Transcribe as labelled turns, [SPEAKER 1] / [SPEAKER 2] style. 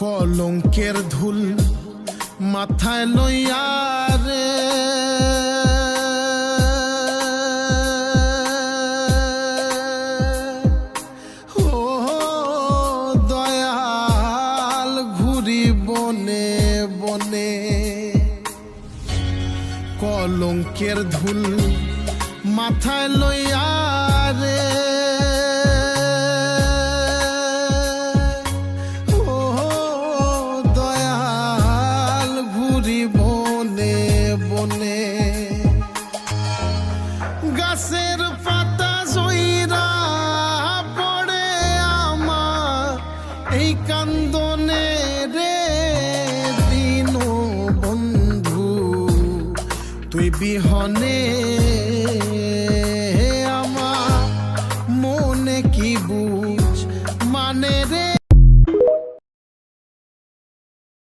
[SPEAKER 1] কলঙ্কের ধুল মাথায় লইয়া বনে কলঙ্কের ধুল মাথায় লইয়া মনে। গাছের পাতা জয়রা পড়ে আমার এই কান্দনে রে দিন বন্ধু, তুই বিহনে। আমার মনে কি বুঝ মানে রে